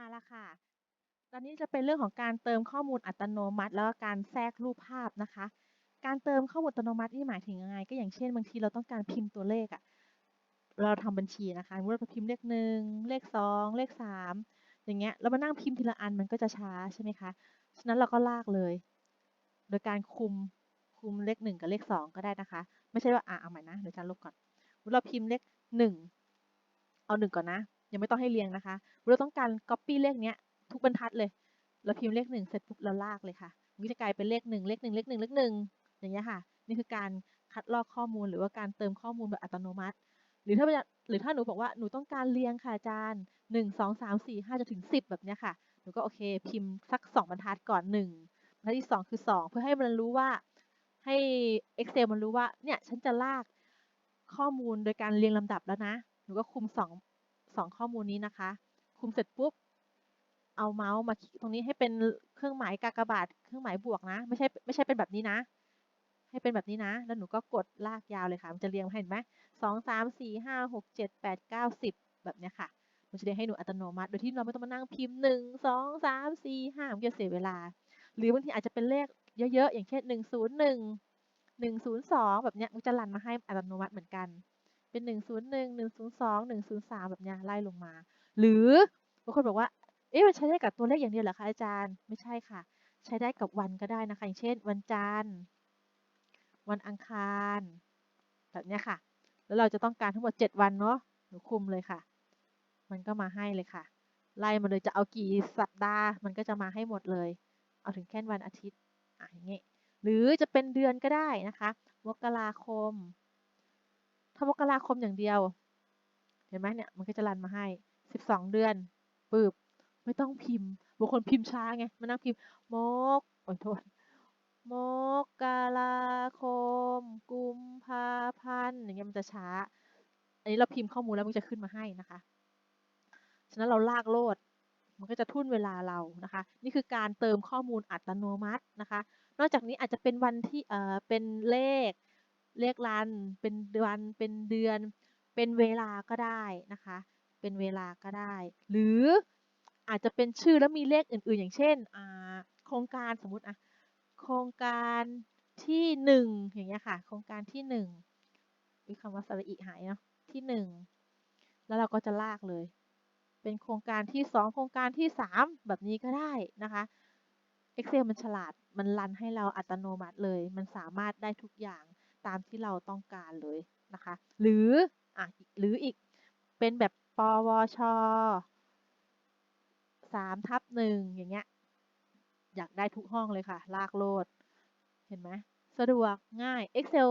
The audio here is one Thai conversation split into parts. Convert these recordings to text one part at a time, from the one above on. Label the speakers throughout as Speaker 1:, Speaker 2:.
Speaker 1: เอาละค่ะ ตอนนี้จะเป็นเรื่องของการเติมข้อมูลอัตโนมัติ แล้วก็การแทรกรูปภาพนะคะ การเติมข้อมูลอัตโนมัตินี่หมายถึงยังไง ก็อย่างเช่นบางทีเราต้องการพิมพ์ตัวเลขอะเราทำบัญชีนะคะสมมติเราพิมพ์เลขหนึ่งเลขสองเลขสามอย่างเงี้ยเรามานั่งพิมพ์ทีละอันมันก็จะช้าใช่ไหมคะ ฉะนั้นเราก็ลากเลย โดยการคุมคุมเลขหนึ่งกับเลขสองก็ได้นะคะ ไม่ใช่ว่าอะเอาใหม่นะเดี๋ยวจารย์ลบก่อนเราพิมพ์เลขหนึ่งเอาหนึ่งก่อนนะ ยังไม่ต้องให้เรียงนะคะ เราต้องการ copy เลขเนี้ยทุกบรรทัดเลย เราพิมพ์เลขหนึ่งเสร็จปุ๊บเราลากเลยค่ะมันจะกลายเป็นเลขหนึ่งเลขหนึ่งเลขหนึ่งเลขหนึ่งอย่างเงี้ยค่ะ นี่คือการคัดลอกข้อมูลหรือว่าการเติมข้อมูลแบบอัตโนมัติ หรือถ้าหรือถ้าหนูบอกว่าหนูต้องการเรียงค่ะอาจารย์หนึ่งสองสามสี่ห้าจนถึงสิบแบบเนี้ยค่ะ หนูก็โอเค พิมพ์สักสองบรรทัดก่อนหนึ่งบรรทัดที่สองคือสองเพื่อให้มันรู้ว่าให้ Excel มันรู้ว่าเนี่ยฉันจะลากข้อมูลโดยการเรียงลำดับแล้วนะ หนูก็คุมส องสองข้อมูลนี้นะคะ คุมเสร็จปุ๊บ เอาเมาส์มาคลิกตรงนี้ให้เป็นเครื่องหมายกากบาท เครื่องหมายบวกนะ ไม่ใช่ไม่ใช่เป็นแบบนี้นะ ให้เป็นแบบนี้นะ แล้วหนูก็กดลากยาวเลยค่ะ มันจะเรียงเห็นไหมสองสามสี่ห้าหกเจ็ดแปดเก้าสิบแบบเนี้ยค่ะ มันจะเรียงให้หนูอัตโนมัติ โดยที่เราไม่ต้องมานั่งพิมพ์หนึ่งสองสามสี่ห้ามันจะเสียเวลา หรือบางทีอาจจะเป็นเลขเยอะๆ อย่างเช่นหนึ่งศูนย์หนึ่งหนึ่งศูนย์สองแบบเนี้ยมันจะรันมาให้อัตโนมัติเหมือนกัน เป็นหนึ่งศูนย์หนึ่งหนึ่งศูนย์สองหนึ่งศูนย์สามแบบนี้ไล่ลงมา หรือบางคนบอกว่า เอ๊ะมันใช้ได้กับตัวเลขอย่างเดียวเหรอคะอาจารย์ ไม่ใช่ค่ะ ใช้ได้กับวันก็ได้นะคะ อย่างเช่น วันจันทร์ วันอังคาร แบบนี้ค่ะ แล้วเราจะต้องการทั้งหมด 7 วันเนาะ หนูคุมเลยค่ะ มันก็มาให้เลยค่ะ ไล่มาเลยจะเอากี่สัปดาห์ มันก็จะมาให้หมดเลย เอาถึงแค่วันอาทิตย์ อะอย่างเงี้ยหรือจะเป็นเดือนก็ได้นะคะ มกราคม ถ้ามกราคมอย่างเดียว เห็นไหมเนี่ยมันก็จะรันมาให้12เดือนปึบไม่ต้องพิมพ์บางคนพิมพ์ช้าไงมานั่งพิมพ์มกโอ้ยโทษมกราคม กุมภาพันธ์อย่างเงี้ยมันจะช้า อันนี้เราพิมพ์ข้อมูลแล้วมันจะขึ้นมาให้นะคะ ฉะนั้นเราลากโลด มันก็จะทุ่นเวลาเรานะคะ นี่คือการเติมข้อมูลอัตโนมัตินะคะ นอกจากนี้อาจจะเป็นวันที่เอ่อเป็นเลข เลขรัน เป็นเดือน เป็นเดือน เป็นเวลาก็ได้นะคะ เป็นเวลาก็ได้ หรืออาจจะเป็นชื่อแล้วมีเลขอื่น ๆ อย่างเช่นโครงการสมมติอะโครงการที่หนึ่งอย่างเงี้ยค่ะ โครงการที่หนึ่งมีคำว่าสระอิหายเนาะที่หนึ่งแล้วเราก็จะลากเลย เป็นโครงการที่สองโครงการที่สามแบบนี้ก็ได้นะคะ Excel มันฉลาดมันรันให้เราอัตโนมัติเลย มันสามารถได้ทุกอย่าง ตามที่เราต้องการเลยนะคะ หรืออะหรืออีกเป็นแบบปวชสามทับหนึ่งอย่างเงี้ยอยากได้ทุกห้องเลยค่ะ ลากโลด เห็นไหมสะดวกง่าย Excel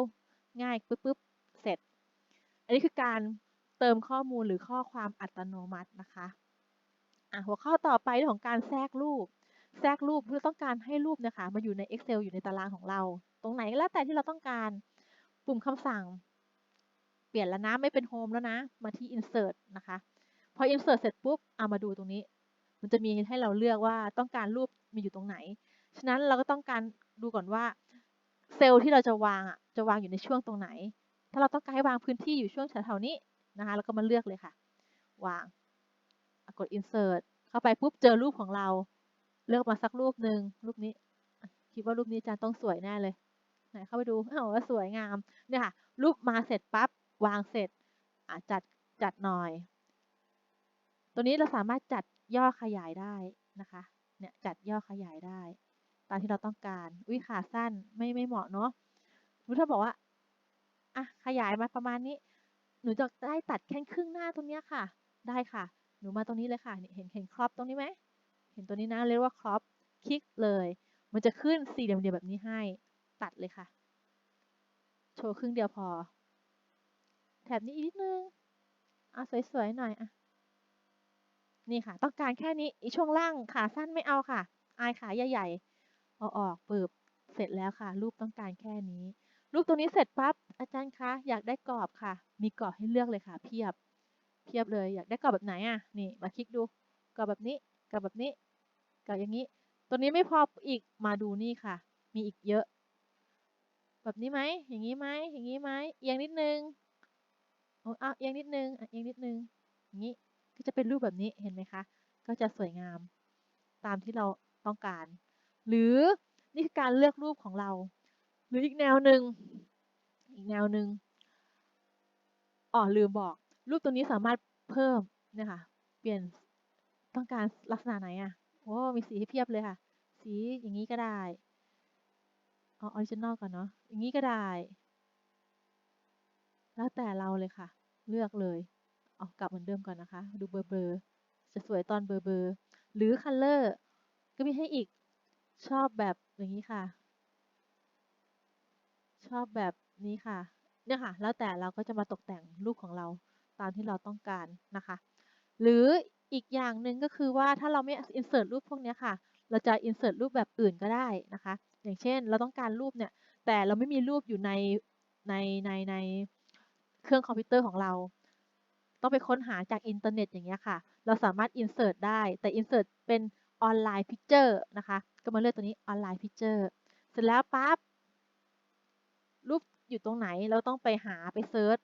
Speaker 1: ง่ายปุ๊บปุ๊บเสร็จ อันนี้คือการเติมข้อมูลหรือข้อความอัตโนมัตินะคะอะหัวข้อต่อไปเรื่องของการแทรกรูป แทรกรูปเพื่อต้องการให้รูปนะคะมาอยู่ใน Excel อยู่ในตารางของเรา ตรงไหนแล้วแต่ที่เราต้องการ ปุ่มคำสั่ง เปลี่ยนแล้วนะไม่เป็น Home แล้วนะ มาที่ Insert นะคะ พอ Insert เสร็จปุ๊บเอามาดูตรงนี้ มันจะมีให้เราเลือกว่าต้องการรูปมีอยู่ตรงไหน ฉะนั้นเราก็ต้องการดูก่อนว่าเซลล์ที่เราจะวางอะจะวางอยู่ในช่วงตรงไหน ถ้าเราต้องการให้วางพื้นที่อยู่ช่วงแถวๆนี้นะคะเราก็มาเลือกเลยค่ะ วาง กด insert เข้าไปปุ๊บเจอรูปของเรา เลือกมาสักรูปหนึ่งรูปนี้ คิดว่ารูปนี้อาจารย์ต้องสวยแน่เลย ไหนเข้าไปดูอ้าวสวยงามเนี่ยค่ะรูปมาเสร็จปั๊บวางเสร็จจัดจัดหน่อย ตัวนี้เราสามารถจัดย่อขยายได้นะคะเนี่ยจัดย่อขยายได้ ตามที่เราต้องการอุ้ยขาสั้นไม่ไม่เหมาะเนาะหนูถ้าบอกว่าอะขยายมาประมาณนี้ หนูจะได้ตัดแค่ครึ่งหน้าตรงนี้ค่ะ ได้ค่ะ หนูมาตรงนี้เลยค่ะเห็นเห็นครอปตรงนี้ไหมเห็นตัวนี้นะเรียกว่าครอปคลิกเลย มันจะขึ้นสี่เหลี่ยมแบบนี้ให้ ตัดเลยค่ะ โชว์ครึ่งเดียวพอ แถบนี้อีกนิดนึง เอาสวยๆหน่อยอะนี่ค่ะ ต้องการแค่นี้อีช่วงล่างขาสั้นไม่เอาค่ะ อายขาใหญ่ๆเอาออกปืบเสร็จแล้วค่ะ รูปต้องการแค่นี้ รูปตัวนี้เสร็จปั๊บอาจารย์คะอยากได้กรอบค่ะ มีกรอบให้เลือกเลยค่ะ เพียบ เพียบเลยอยากได้กรอบแบบไหนอะนี่มาคลิกดูกรอบแบบนี้กรอบแบบนี้กรอบอย่างนี้ ตัวนี้ไม่พออีกมาดูนี่ค่ะ มีอีกเยอะ แบบนี้ไหมอย่างนี้ไหมอย่างนี้ไหมเอียงนิดนึงโอ้เอียงนิดนึงเอียงนิดนึงอย่างนี้ก็จะเป็นรูปแบบนี้เห็นไหมคะก็ก็จะสวยงามตามที่เราต้องการ หรือนี่คือการเลือกรูปของเรา หรืออีกแนวหนึ่งอีกแนวหนึ่งอ๋อลืมบอก รูปตัวนี้สามารถเพิ่มเนี่ยค่ะเปลี่ยนต้องการลักษณะไหนอะโอ้มีสีให้เพียบเลยค่ะ สีอย่างนี้ก็ได้ เอาออริจินอลก่อนเนาะ อย่างนี้ก็ได้ แล้วแต่เราเลยค่ะ เลือกเลย เอากลับเหมือนเดิมก่อนนะคะ ดูเบอร์เบอร์จะสวยตอนเบอร์เบอร์หรือคัลเลอร์ก็มีให้อีก ชอบแบบอย่างนี้ค่ะ ชอบแบบนี้ค่ะ เนี่ยค่ะ แล้วแต่เราก็จะมาตกแต่งรูปของเราตามที่เราต้องการนะคะ หรืออีกอย่างหนึ่งก็คือว่าถ้าเราไม่ insert รูปพวกนี้ค่ะ เราจะ insert รูปแบบอื่นก็ได้นะคะ อย่างเช่น เราต้องการรูปเนี่ย แต่เราไม่มีรูปอยู่ในในในในเครื่องคอมพิวเตอร์ของเรา ต้องไปค้นหาจากอินเทอร์เน็ตอย่างเงี้ยค่ะ เราสามารถ insert ได้ แต่ insert เป็นออนไลน์พิกเจอร์นะคะ ก็มาเลือกตัวนี้ออนไลน์พิกเจอร์เสร็จแล้วปั๊บ รูปอยู่ตรงไหน เราต้องไปหาไปเซิร์ช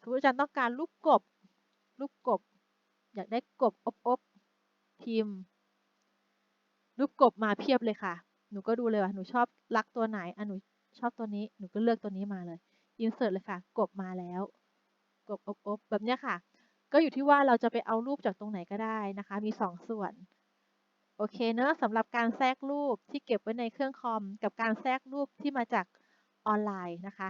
Speaker 1: สมมติอาจารย์ต้องการรูปกบ รูปกบ อยากได้กบอบอบพิมพ์ รูปกบมาเพียบเลยค่ะ หนูก็ดูเลยว่าหนูชอบรักตัวไหนอะหนูชอบตัวนี้หนูก็เลือกตัวนี้มาเลย insert เลยค่ะ กบมาแล้ว กบอบอบแบบเนี้ยค่ะ ก็อยู่ที่ว่าเราจะไปเอารูปจากตรงไหนก็ได้นะคะ มีสองส่วนโอเคเนอะสำหรับการแทรกรูปที่เก็บไว้ในเครื่องคอม กับการแทรกรูปที่มาจากออนไลน์นะคะ